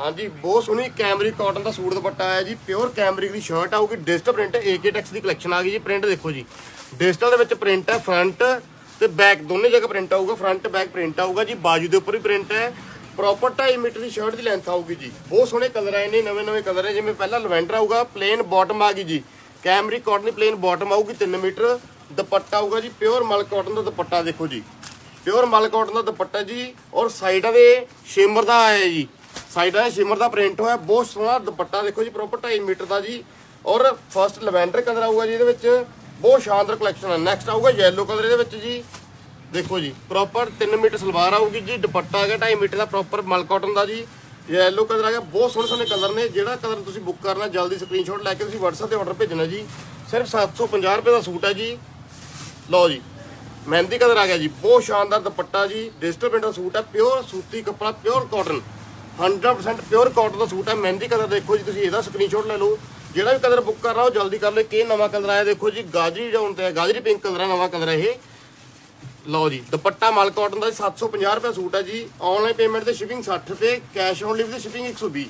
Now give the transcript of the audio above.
ਹਾਂਜੀ, ਬਹੁਤ ਸੋਹਣੀ ਕੈਮਰਿਕ ਕਾਟਨ ਦਾ ਸੂਟ ਦੁਪੱਟਾ ਆਇਆ ਜੀ। ਪਿਓਰ ਕੈਮਰਿਕ ਦੀ ਸ਼ਰਟ ਆਊਗੀ ਡਿਜੀਟਲ ਪ੍ਰਿੰਟ ਏਕੇ ਟੈਕਸ ਦੀ ਕਲੈਕਸ਼ਨ ਆ ਗਈ ਜੀ। ਪ੍ਰਿੰਟ ਦੇਖੋ ਜੀ। ਡਿਜੀਟਲ ਦੇ ਵਿੱਚ ਪ੍ਰਿੰਟ ਹੈ ਫਰੰਟ ਤੇ ਬੈਕ ਦੋਨੇ ਜਗ੍ਹਾ ਪ੍ਰਿੰਟ ਆਊਗਾ। ਫਰੰਟ ਬੈਕ ਪ੍ਰਿੰਟ ਆਊਗਾ ਜੀ। ਬਾਜੂ ਦੇ ਉੱਪਰ ਵੀ ਪ੍ਰਿੰਟ ਹੈ ਪ੍ਰੋਪਰ 2.5 ਮੀਟਰ ਦੀ ਸ਼ਰਟ ਦੀ ਲੈਂਥ ਆਊਗੀ ਜੀ। ਬਹੁਤ ਸੋਹਣੇ ਕਲਰ ਆਏ ਨੇ, ਨਵੇਂ ਨਵੇਂ ਕਲਰ ਹੈ ਜਿਵੇਂ ਪਹਿਲਾਂ ਲਵੈਂਡਰ ਆਊਗਾ ਪਲੇਨ ਬਾਟਮ ਆ ਗਈ ਜੀ। ਕੈਮਰਿਕ ਕਾਟਨ ਦੀ ਪਲੇਨ ਬਾਟਮ ਆਊਗੀ 3 ਮੀਟਰ। ਦੁਪੱਟਾ ਆਊਗਾ ਜੀ ਪਿਓਰ ਮਲ ਕਾਟਨ ਦਾ ਦੁਪੱਟਾ ਦੇਖੋ ਜੀ। ਪਿਓਰ ਮਲ ਕਾਟਨ ਦਾ ਦੁਪੱਟਾ ਜੀ। ਔਰ ਸਾਈਡਾਂ ਦੇ ਸ਼ਿਮਰ ਦਾ ਆਇਆ ਜੀ। ਸਾਈਡਾਂ ਦੇ ਸ਼ਿਮਰ ਦਾ ਪ੍ਰਿੰਟ ਹੋਇਆ, ਬਹੁਤ ਸੋਹਣਾ ਦੁਪੱਟਾ ਦੇਖੋ ਜੀ ਪ੍ਰੋਪਰ 2.5 ਮੀਟਰ ਦਾ ਜੀ। ਔਰ ਫਰਸਟ ਲੈਵੈਂਡਰ ਕਲਰ ਆਊਗਾ ਜੀ ਇਹਦੇ ਵਿੱਚ, ਬਹੁਤ ਸ਼ਾਨਦਾਰ ਕਲੈਕਸ਼ਨ ਹੈ ਨੈਕਸਟ ਆਊਗਾ ਯੈਲੋ ਕਲਰ ਇਹਦੇ ਵਿੱਚ ਜੀ। ਦੇਖੋ ਜੀ ਪ੍ਰੋਪਰ 3 ਮੀਟਰ ਸਲਵਾਰ ਆਊਗੀ ਜੀ, ਦੁਪੱਟਾ ਹੈਗਾ 2.5 ਮੀਟਰ ਦਾ ਪ੍ਰੋਪਰ ਮਲ ਕਾਟਨ ਦਾ ਜੀ। ਯੈਲੋ ਕਲਰ ਆ ਗਿਆ, ਬਹੁਤ ਸੋਹਣੇ ਸੋਹਣੇ ਕਲਰ ਨੇ। ਜਿਹੜਾ ਕਲਰ ਤੁਸੀਂ ਬੁੱਕ ਕਰਨਾ, ਜਲਦੀ ਸਕਰੀਨਸ਼ਾਟ ਲੈ ਕੇ ਤੁਸੀਂ WhatsApp ਤੇ ਆਰਡਰ ਭੇਜਣਾ ਜੀ। ਸਿਰਫ 750 ਰੁਪਏ ਦਾ ਸੂਟ ਹੈ ਜੀ। ਲਓ ਜੀ, ਮਹਿੰਦੀ ਕਲਰ ਆ ਗਿਆ ਜੀ। ਬਹੁਤ ਸ਼ਾਨਦਾਰ ਦੁਪੱਟਾ ਜੀ ਡਿਜੀਟਲ ਪ੍ਰਿੰਟ ਦਾ ਸੂਟ ਹੈ ਪਿਓਰ ਸੂਤੀ ਕੱਪੜਾ ਪਿਓਰ ਕਾਟਨ 100% ਪਿਓਰ ਕਾਟਨ ਦਾ ਸੂਟ ਹੈ, ਮਹਿੰਦੀ ਕਲਰ ਦੇਖੋ ਜੀ ਤੁਸੀਂ, ਇਹਦਾ ਸਕਰੀਨਸ਼ਾਟ ਲੈ ਲਓ। ਜਿਹੜਾ ਵੀ ਕਲਰ ਬੁੱਕ ਕਰਨਾ ਉਹ ਜਲਦੀ ਕਰ ਲਓ। ਕਿ ਨਵਾਂ ਕਲਰ ਆਇਆ, ਦੇਖੋ ਜੀ, ਗਾਜਰੀ ਜਾਉਣ ਤੇ ਹੈ, ਗਾਜਰੀ ਪਿੰਕ ਕਲਰ ਹੈ, ਨਵਾਂ ਕਲਰ ਹੈ ਇਹ। ਲਓ ਜੀ, ਦੁਪੱਟਾ ਮਲ ਕਾਟਨ ਦਾ ਜੀ 750 ਰੁਪਏ ਸੂਟ ਹੈ ਜੀ। ਆਨਲਾਈਨ ਪੇਮੈਂਟ ਤੇ ਸ਼ਿਪਿੰਗ 60 ਰੁਪਏ ਕੈਸ਼ ਔਨ ਡਿਲੀਵਰੀ ਤੇ ਸ਼ਿਪਿੰਗ 120